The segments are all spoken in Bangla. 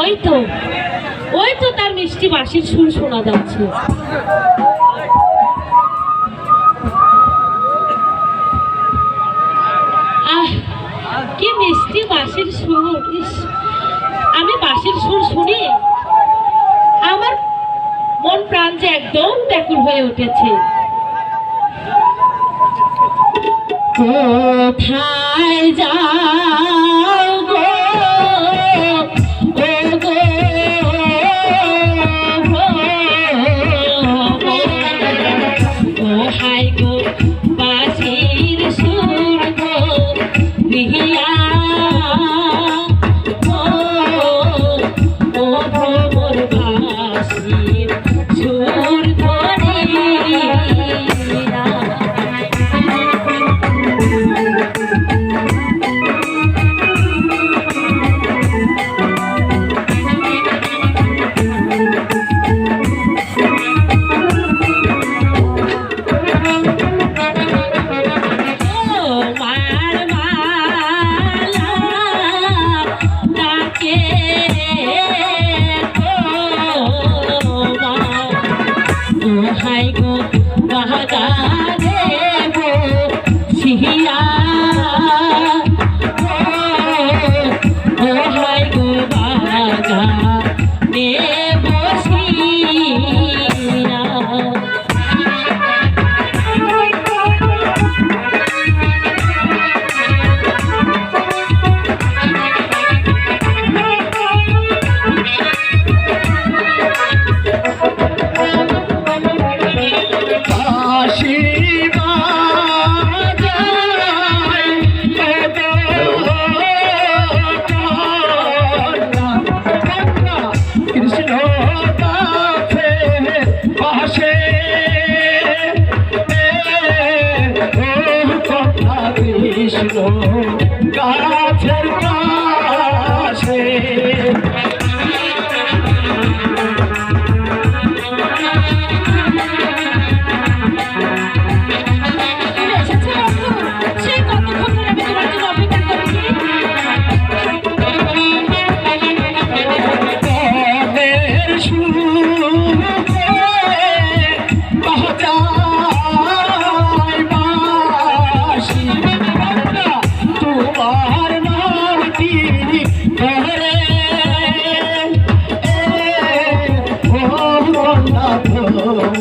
ওই তো ওই তো তার মিষ্টি বাঁশির সুর শোনা যাচ্ছে। কি মিষ্টি বাঁশির সুর আমি বাঁশির সুর শুনি? আমার মন প্রাণ যে একদম ব্যাকুল হয়ে উঠেছে। কোথায় যা mm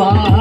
Allah.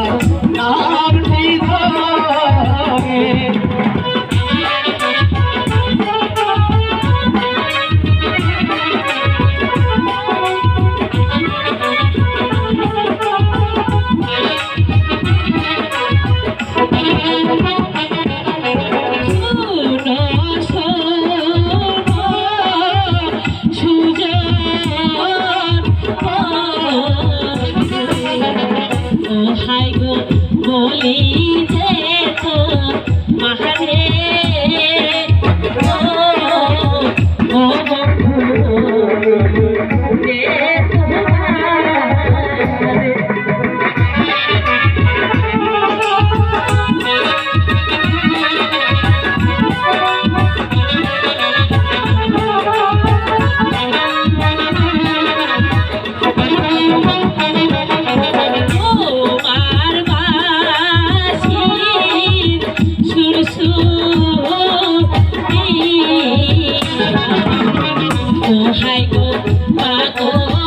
I go, I go.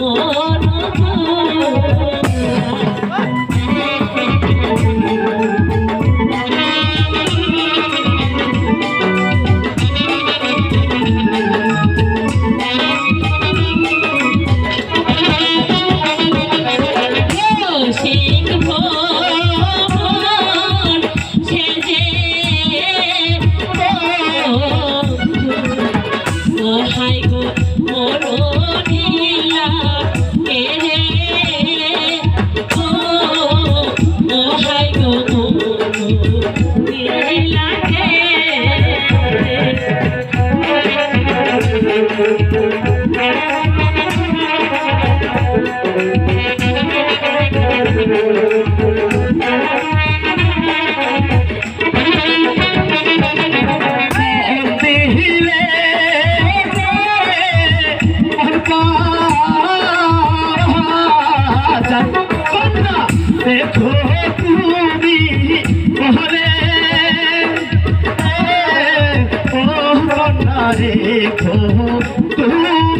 ও देखो पूरी मोहरे ओ नारे खो तू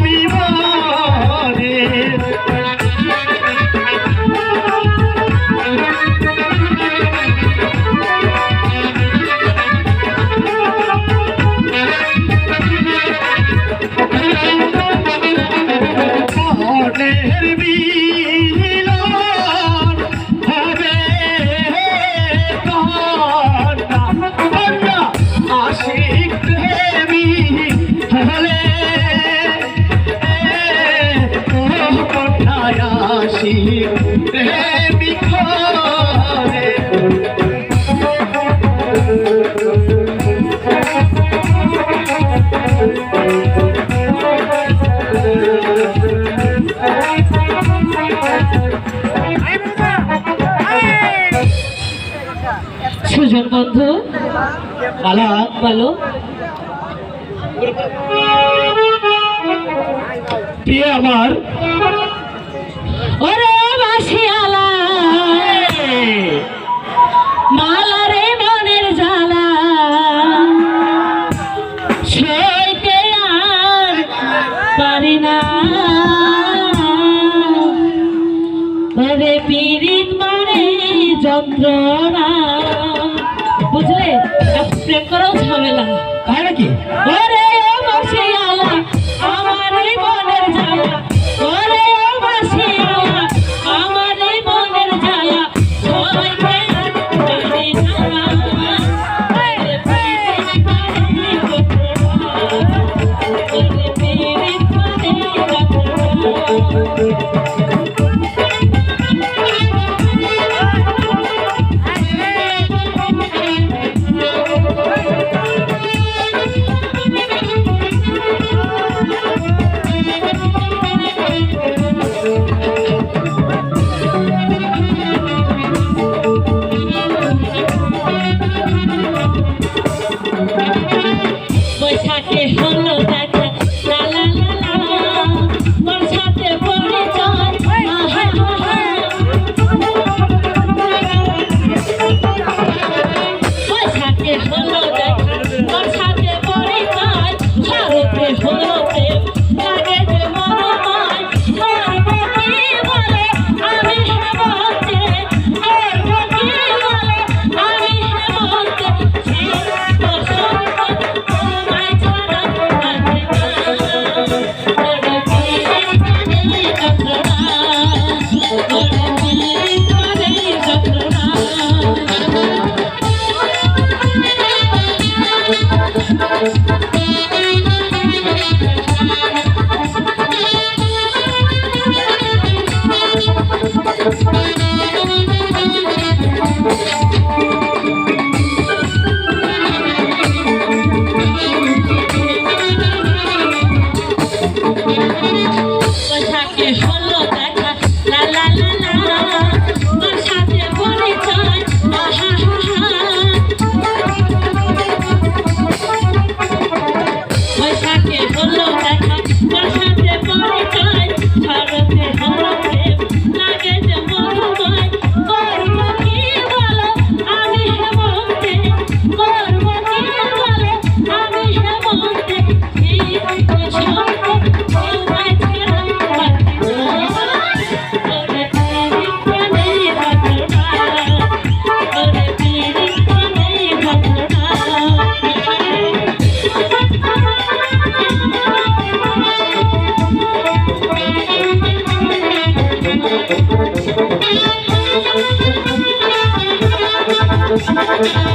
দর্শক বন্ধু। ভালো হাত ভালো প্রিয় আমার। ওরে বাসিয়ালা মনের আর পারি না। প্রেম করাও ঝামেলা। Thank you.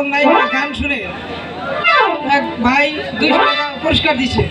এবং নায়িকার গান শুনে এক ভাই দুইশো টাকা পুরস্কার দিচ্ছে